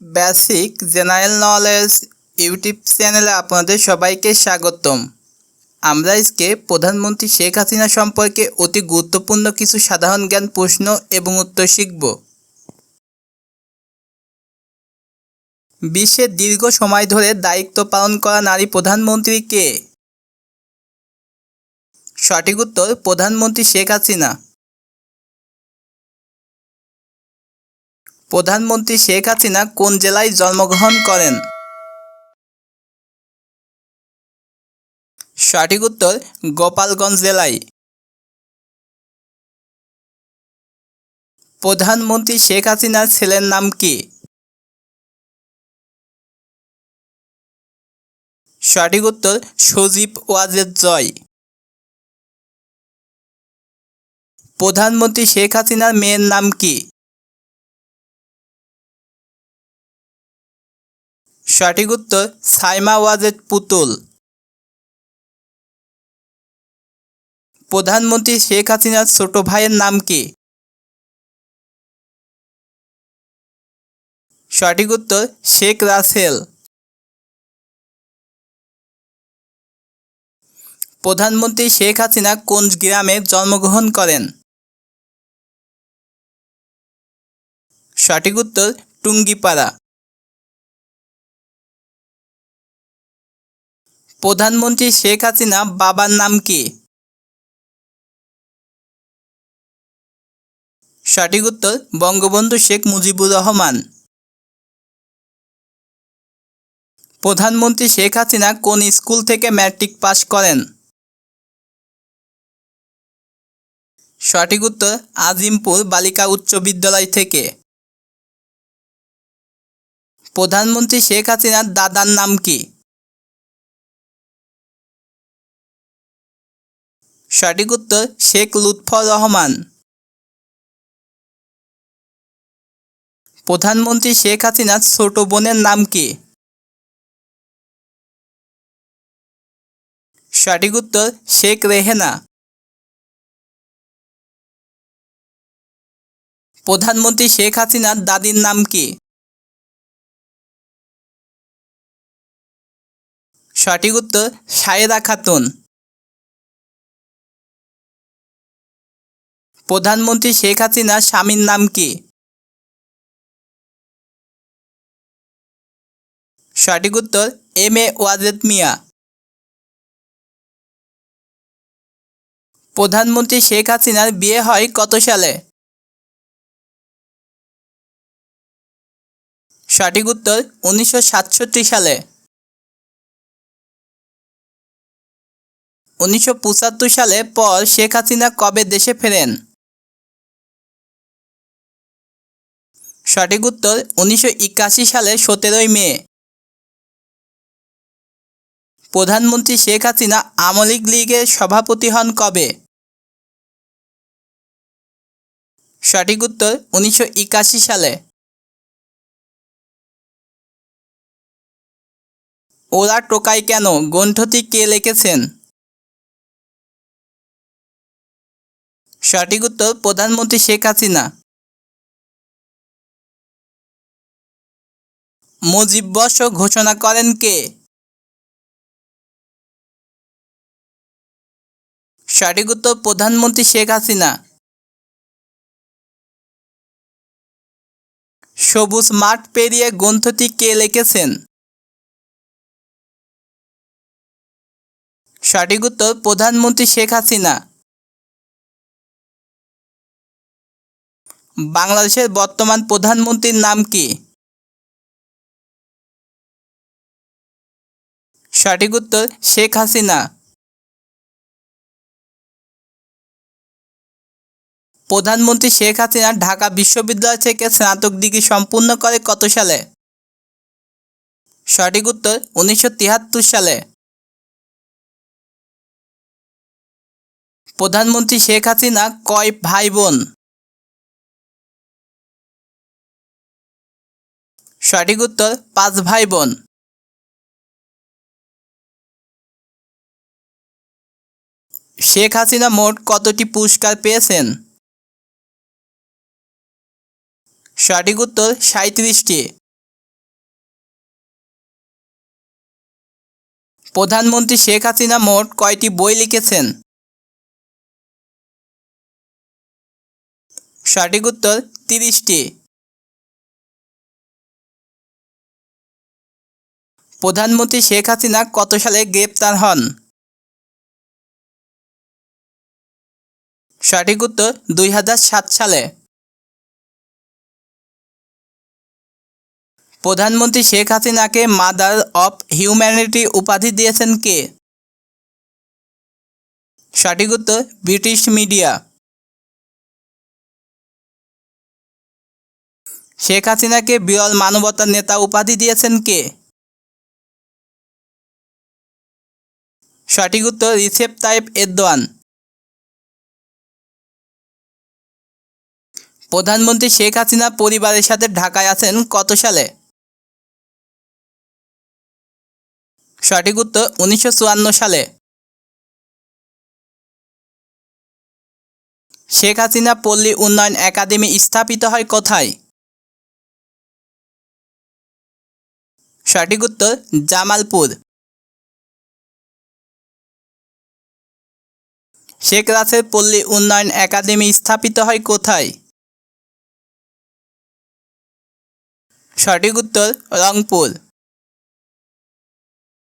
Basic general knowledge YouTube চ্যানেলে আপনাদের সবাইকে স্বাগতম। আমরা আজকে প্রধানমন্ত্রী শেখ হাসিনা সম্পর্কে অতি গুরুত্বপূর্ণ কিছু সাধারণ জ্ঞান প্রশ্ন এবং উত্তর শিখব। বিশ্বের দীর্ঘ সময় ধরে দায়িত্ব পালন করা নারী প্রধানমন্ত্রী কে? সঠিক উত্তর প্রধানমন্ত্রী শেখ হাসিনা। প্রধানমন্ত্রী শেখ হাসিনা কোন জেলায় জন্মগ্রহণ করেন? সঠিক উত্তর, গোপালগঞ্জ জেলায়। প্রধানমন্ত্রী শেখ হাসিনার ছেলের নাম কি? সঠিক উত্তর, সজীব ওয়াজেদ জয়। প্রধানমন্ত্রী শেখ হাসিনার মেয়ের নাম কি? সঠিক উত্তর সাইমা ওয়াজেদ পুতুল। প্রধানমন্ত্রী শেখ হাসিনার ছোট ভাইয়ের নাম কি? সঠিক উত্তর শেখ রাসেল। প্রধানমন্ত্রী শেখ হাসিনা কোন গ্রামে জন্মগ্রহণ করেন? সঠিক উত্তর টুঙ্গিপাড়া। প্রধানমন্ত্রী শেখ হাসিনা বাবার নাম কি? সঠিক উত্তর, বঙ্গবন্ধু শেখ মুজিবুর রহমান। প্রধানমন্ত্রী শেখ হাসিনা কোন স্কুল থেকে ম্যাট্রিক পাশ করেন? সঠিক উত্তর, আজিমপুর বালিকা উচ্চ বিদ্যালয় থেকে। প্রধানমন্ত্রী শেখ হাসিনার দাদার নাম কি? সঠিক উত্তর শেখ লুৎফর রহমান। প্রধানমন্ত্রী শেখ হাসিনার ছোট বোনের নাম কি? সঠিক উত্তর শেখ রেহেনা। প্রধানমন্ত্রী শেখ হাসিনার দাদির নাম কি? সঠিক উত্তর সায়েরা খাতুন। প্রধানমন্ত্রী শেখ হাসিনার স্বামীর নাম কি? সঠিক উত্তর, এম এ ওয়াজেদ মিয়া। প্রধানমন্ত্রী শেখ হাসিনার বিয়ে হয় কত সালে? সঠিক উত্তর, উনিশশো সাতষট্টি সালে। উনিশশো পঁচাত্তর সালে পর শেখ হাসিনা কবে দেশে ফেরেন? সঠিক উত্তর উনিশশো একাশি সালে সতেরোই মে। প্রধানমন্ত্রী শেখ হাসিনা আমলিক লীগের সভাপতি হন কবে? সঠিক উত্তর উনিশশো একাশি সালে। ওরা টোকাই কেন? গ্রন্থটি কে লিখেছেন? সঠিক উত্তর প্রধানমন্ত্রী শেখ হাসিনা। মুজিববর্ষ ঘোষণা করেন কে? সঠিক উত্তর প্রধানমন্ত্রী শেখ হাসিনা। সবুজ মাঠ পেরিয়ে গ্রন্থটি কে লিখেছেন? সঠিক উত্তর প্রধানমন্ত্রী শেখ হাসিনা। বাংলাদেশের বর্তমান প্রধানমন্ত্রীর নাম কি? সঠিক উত্তর শেখ হাসিনা। প্রধানমন্ত্রী শেখ হাসিনা ঢাকা বিশ্ববিদ্যালয় থেকে স্নাতক ডিগ্রি সম্পূর্ণ করে কত সালে? সঠিক উত্তর উনিশশো তিয়াত্তর সালে। প্রধানমন্ত্রী শেখ হাসিনা কয় ভাই বোন সঠিক উত্তর পাঁচ ভাই বোন শেখ হাসিনা মোট কতটি পুরস্কার পেয়েছেন? সঠিক উত্তর সাঁত্রিশটি প্রধানমন্ত্রী শেখ হাসিনা মোট কয়টি বই লিখেছেন? সঠিক উত্তর তিরিশটি। প্রধানমন্ত্রী শেখ হাসিনা কত সালে গ্রেপ্তার হন? সঠিক উত্তর দুই হাজার সাত সালে। প্রধানমন্ত্রী শেখ হাসিনাকে মাদার অফ হিউম্যানিটি উপাধি দিয়েছেন কে? সঠিক উত্তর, ব্রিটিশ মিডিয়া। শেখ হাসিনাকে বিরল মানবতার নেতা উপাধি দিয়েছেন কে? সঠিক উত্তর, রিসেপ তাইপ এরদোয়ান। প্রধানমন্ত্রী শেখ হাসিনা পরিবারের সাথে ঢাকায় আছেন কত সালে? সঠিক উত্তর উনিশশো চুয়ান্ন সালে। শেখ হাসিনা পল্লী উন্নয়ন একাডেমি স্থাপিত হয় কোথায়? সঠিক উত্তর জামালপুর। শেখ রাসেল পল্লী উন্নয়ন একাডেমি স্থাপিত হয় কোথায়? সঠিক উত্তর রংপুর।